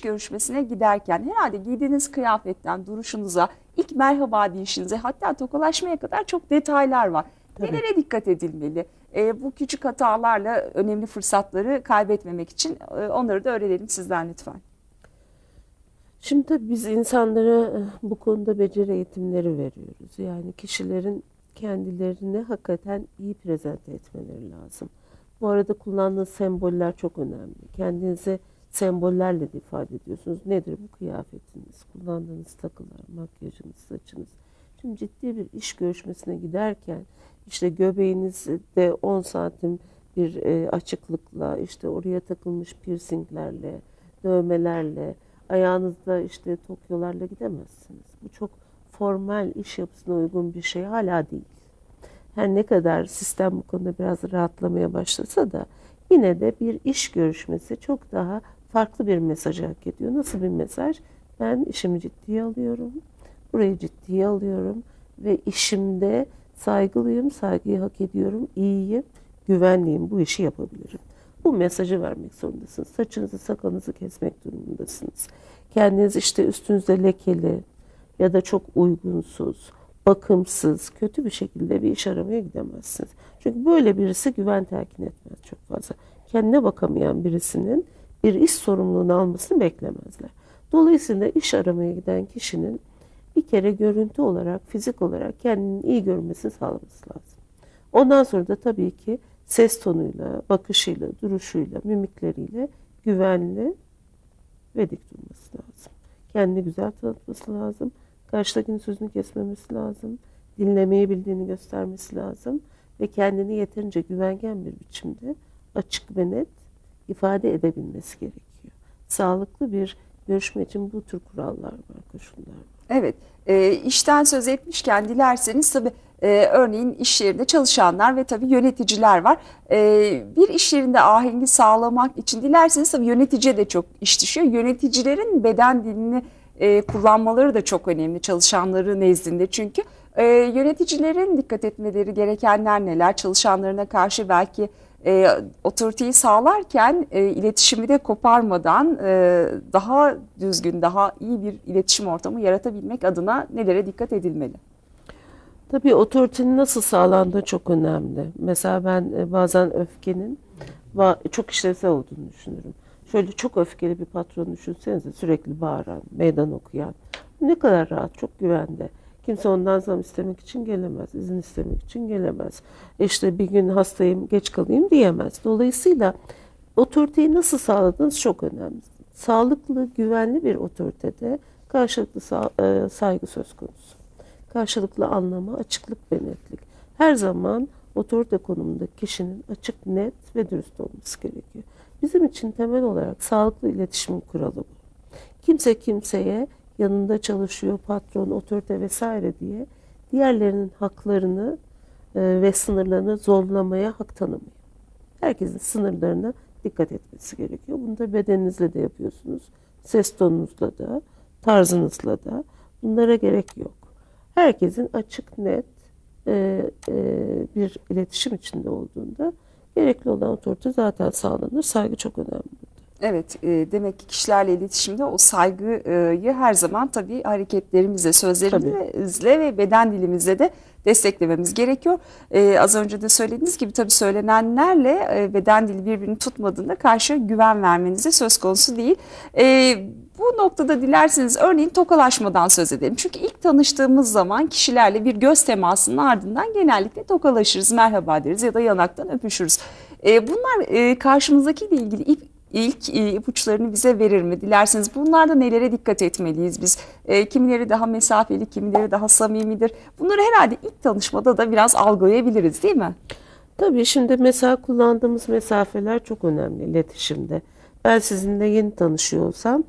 görüşmesine giderken herhalde giydiğiniz kıyafetten duruşunuza, ilk merhaba deyişinize hatta tokalaşmaya kadar çok detaylar var. Tabii. Nelere dikkat edilmeli? E, bu küçük hatalarla önemli fırsatları kaybetmemek için e, onları da öğrenelim sizden lütfen. Şimdi tabii biz insanlara eh, bu konuda beceri eğitimleri veriyoruz. Yani kişilerin kendilerini hakikaten iyi prezente etmeleri lazım. Bu arada kullandığınız semboller çok önemli. Kendinizi sembollerle de ifade ediyorsunuz. Nedir bu kıyafetiniz, kullandığınız takılar, makyajınız, saçınız. Şimdi ciddi bir iş görüşmesine giderken işte göbeğinizde 10 santim bir e, açıklıkla, işte oraya takılmış piercinglerle, dövmelerle, ayağınızda işte tokyolarla gidemezsiniz. Bu çok formal iş yapısına uygun bir şey hala değil. Her ne kadar sistem bu konuda biraz rahatlamaya başlasa da yine de bir iş görüşmesi çok daha farklı bir mesaj hak ediyor. Nasıl bir mesaj? Ben işimi ciddiye alıyorum. Burayı ciddiye alıyorum ve işimde saygılıyım, saygıyı hak ediyorum, iyiyim, güvenliyim, bu işi yapabilirim. Bu mesajı vermek zorundasınız. Saçınızı, sakalınızı kesmek durumundasınız. Kendiniz işte üstünüzde lekeli ya da çok uygunsuz, bakımsız, kötü bir şekilde bir iş aramaya gidemezsiniz. Çünkü böyle birisi güven telkin etmez çok fazla. Kendine bakamayan birisinin bir iş sorumluluğunu almasını beklemezler. Dolayısıyla iş aramaya giden kişinin bir kere görüntü olarak, fizik olarak kendini iyi görmesini sağlaması lazım. Ondan sonra da tabii ki ses tonuyla, bakışıyla, duruşuyla, mimikleriyle güvenli ve dik durması lazım. Kendini güzel tanıtması lazım. Karşıdakinin sözünü kesmemesi lazım. Dinlemeyi bildiğini göstermesi lazım. Ve kendini yeterince güvengen bir biçimde açık ve net ifade edebilmesi gerekiyor. Sağlıklı bir görüşme için bu tür kurallar var, koşullar var. Evet, e, işten söz etmişken dilerseniz tabii e, örneğin iş yerinde çalışanlar ve tabii yöneticiler var. E, bir iş yerinde ahengi sağlamak için dilerseniz tabii yöneticiye de çok iş düşüyor. Yöneticilerin beden dilini e, kullanmaları da çok önemli çalışanları nezdinde çünkü e, yöneticilerin dikkat etmeleri gerekenler neler çalışanlarına karşı belki e, otoriteyi sağlarken e, iletişimi de koparmadan e, daha düzgün, daha iyi bir iletişim ortamı yaratabilmek adına nelere dikkat edilmeli? Tabii otoritenin nasıl sağlandığı çok önemli. Mesela ben e, bazen öfkenin çok işlevsel olduğunu düşünürüm. Şöyle çok öfkeli bir patron düşünsenize sürekli bağıran, meydan okuyan. Ne kadar rahat, çok güvende. Kimse ondan zam istemek için gelemez, izin istemek için gelemez. E İşte bir gün hastayım, geç kalayım diyemez. Dolayısıyla otoriteyi nasıl sağladığınız çok önemli. Sağlıklı, güvenli bir otoritede karşılıklı e, saygı söz konusu. Karşılıklı anlama, açıklık ve netlik. Her zaman otorite konumundaki kişinin açık, net ve dürüst olması gerekiyor. Bizim için temel olarak sağlıklı iletişimin kuralı bu. Kimse kimseye yanında çalışıyor, patron, otorite vesaire diye diğerlerinin haklarını e, ve sınırlarını zorlamaya hak tanımıyor. Herkesin sınırlarına dikkat etmesi gerekiyor. Bunu da bedeninizle de yapıyorsunuz. Ses tonunuzla da, tarzınızla da. Bunlara gerek yok. Herkesin açık, net e, e, bir iletişim içinde olduğunda gerekli olan otorite zaten sağlanır. Saygı çok önemli. Evet, e, demek ki kişilerle iletişimde o saygıyı her zaman tabii hareketlerimizle, sözlerimizle ve beden dilimizle de desteklememiz gerekiyor. E, az önce de söylediğiniz gibi tabii söylenenlerle e, beden dili birbirini tutmadığında karşı güven vermenize söz konusu değil. E, bu noktada dilerseniz örneğin tokalaşmadan söz edelim. Çünkü ilk tanıştığımız zaman kişilerle bir göz temasının ardından genellikle tokalaşırız, merhaba deriz ya da yanaktan öpüşürüz. E, bunlar e, karşımızdakiyle ilgili ilk e, ipuçlarını bize verir mi? Dilerseniz bunlarda nelere dikkat etmeliyiz biz? E, kimileri daha mesafeli, kimileri daha samimidir. Bunları herhalde ilk tanışmada da biraz algılayabiliriz değil mi? Tabii şimdi mesela kullandığımız mesafeler çok önemli iletişimde. Ben sizinle yeni tanışıyor olsam